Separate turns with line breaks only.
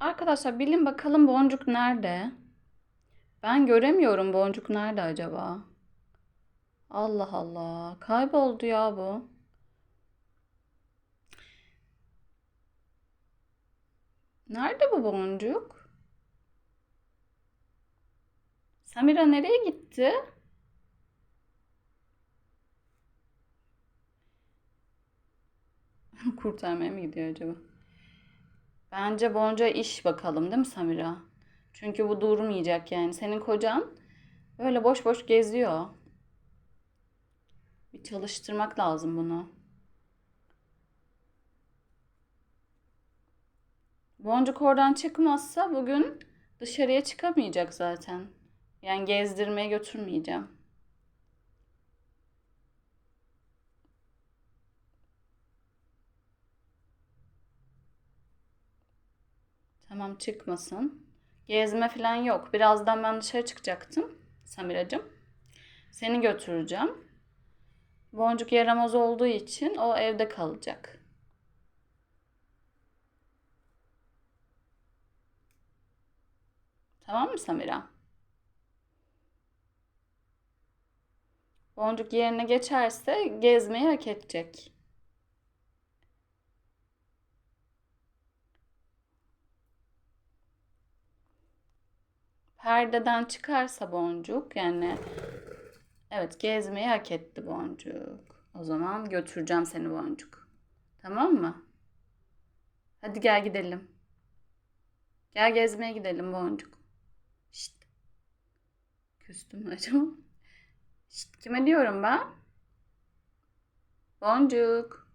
Arkadaşlar bilin bakalım boncuk nerede? Ben göremiyorum boncuk nerede acaba? Allah Allah. Kayboldu ya bu. Nerede bu boncuk? Samira nereye gitti? Kurtarmaya mı gidiyor acaba? Bence boncuğa iş bakalım değil mi Samira? Çünkü bu durmayacak yani. Senin kocan böyle boş boş geziyor. Bir çalıştırmak lazım bunu. Boncuk oradan çıkmazsa bugün dışarıya çıkamayacak zaten. Yani gezdirmeye götürmeyeceğim. Tamam çıkmasın. Gezme falan yok. Birazdan ben dışarı çıkacaktım Samiracığım. Seni götüreceğim. Boncuk yaramaz olduğu için o evde kalacak. Tamam mı Samira? Boncuk yerine geçerse gezmeyi hak edecek. Perdeden çıkarsa boncuk yani evet gezmeyi hak etti boncuk. O zaman götüreceğim seni boncuk. Tamam mı? Hadi gel gidelim. Gel gezmeye gidelim boncuk. Şşt. Küstüm mü acaba? Şşt, kime diyorum ben? Boncuk.